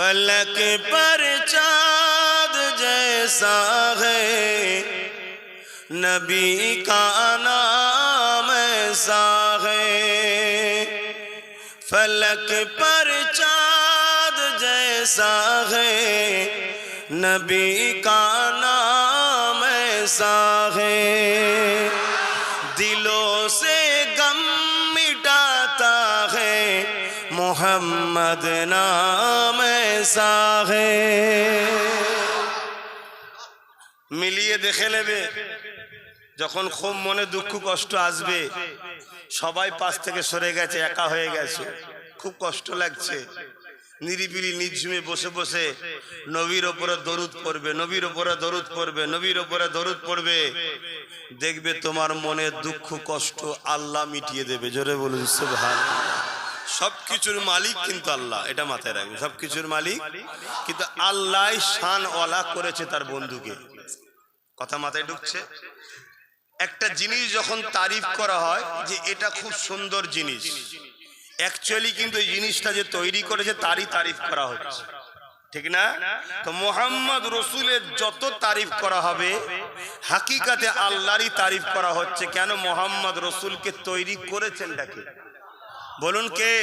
فلک پر چاند جیسا ہے۔ نبی کا نام ایسا ہے۔ فلک پر چاند جیسا ہے۔ نبی کا نام ایسا ہے۔ دلوں سے মোহাম্মদ নাম সাহে। মিলিয়ে দেখে নেবে, যখন খুব মনে দুঃখ কষ্ট আসবে, সবাই পাশ থেকে সরে গেছে, একা হয়ে গেছে। খুব কষ্ট লাগছে। নিরিবিলি নিঝুমে বসে বসে নবীর ওপরে দরুদ পড়বে, নবীর ওপরে দরুদ পড়বে, নবীর ওপরে দরুদ পড়বে। দেখবে তোমার মনে দুঃখ কষ্ট আল্লাহ মিটিয়ে দেবে। জোরে বলুন সুবহান সব কিছুর মালিক কিন্তু আল্লাহ, এটা মাথায় রাখবে সব কিছুর মালিক কিন্তু আল্লাহ শান ওয়ালা করেছে তার বন্ধুকে। কথা মাথায় ঢুকছে? একটা জিনিস যখন তারিফ করা হয় যে এটা খুব সুন্দর জিনিস অ্যাকচুয়ালি কিন্তু এই জিনিসটা যে তৈরি করেছে তারই তারিফ করা হচ্ছে। ঠিক না? তো মোহাম্মদ রসুলের যত তারিফ করা হবে, হাকিকাতে আল্লাহরই তারিফ করা হচ্ছে। কেন মোহাম্মদ রসুলকে তৈরি করেছেন ডাকে বলুন কে?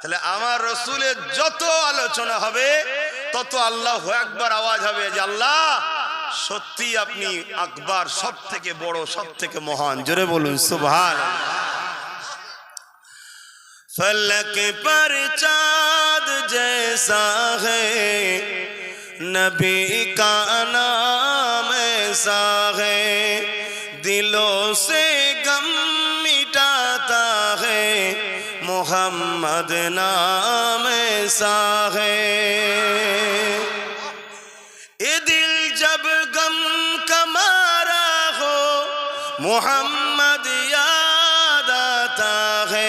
তাহলে আমার রসুলের যত আলোচনা হবে তত আল্লাহ একবার আওয়াজ হবে যে আল্লাহ সত্যি আপনি আকবার সব থেকে বড় সব থেকে মহান। জোরে বলুন সুভান فلک پر چاند جیسا ہے نبی کا نام ایسا मोहम्मद नाम ऐसा है ये दिल जब गम का मारा हो मोहम्मद याद आता है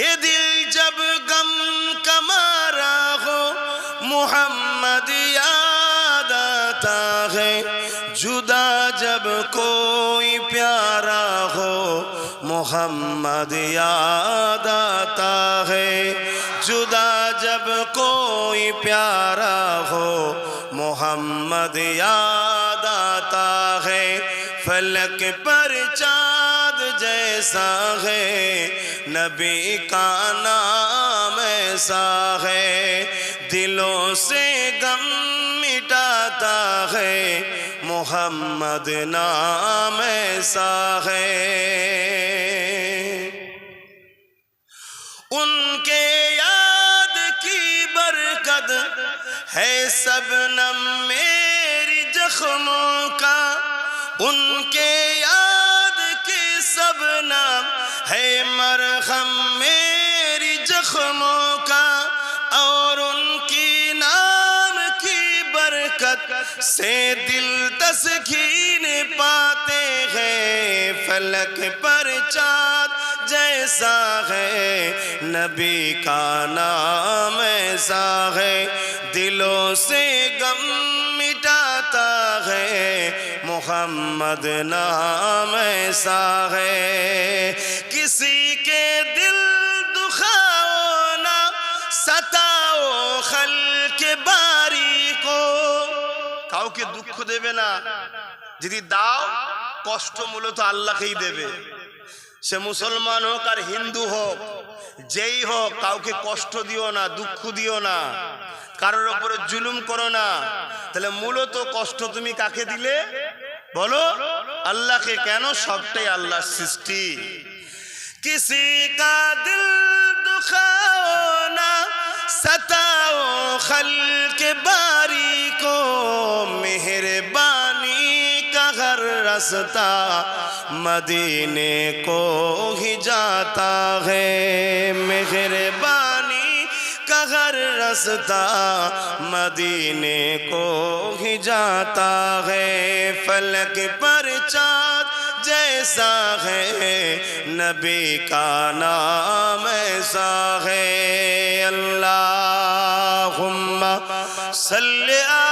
ये दिल जब गम का मारा हो मोहम्मद याद आता है جدا جب کوئی پیارا ہو، محمد یاد آتا ہے۔ جدا جب کوئی پیارا ہو، محمد یاد آتا ہے۔ فلک پر چاند جیسا ہے، نبی کا نام ایسا ہے۔ دلوں سے غم مٹاتا ہے محمد نام ایسا ہے۔ ان کے یاد کی برکت ہے سب نم میری زخموں کا۔ ان کے یاد کی سب نام ہے مرخم سے دل تسکین پاتے ہیں، فلک پر چاند جیسا ہے۔ نبی کا نام ایسا ہے، دلوں سے گم مٹاتا ہے۔ محمد نام ایسا ہے۔ کسی کے دل دخاؤ نہ ستاؤ خلق بات কাউকে দুঃখ দেবে না। যদি দাও, কষ্ট মূলত আল্লাহকেই দেবে। সে মুসলমান হোক আর হিন্দু হোক, যেই হোক, কাউকে কষ্ট দিও না, দুঃখ দিও না, কারোর ওপরে জুলুম করো না। তাহলে মূলত কষ্ট তুমি কাকে দিলে? বলো, আল্লাহকে। কেন? সবটাই আল্লাহ সৃষ্টি। কিসি কা দিল দুখাও না সতাও খালকে বাড়ি کو مہربانی کا گھر رستا مدینے کو ہی جاتا ہے۔ مہربانی کا گھر رستا مدینے کو ہی جاتا ہے۔ فلک پر چاند جیسا ہے، نبی کا نام ایسا ہے۔ اللہ صلی اللہ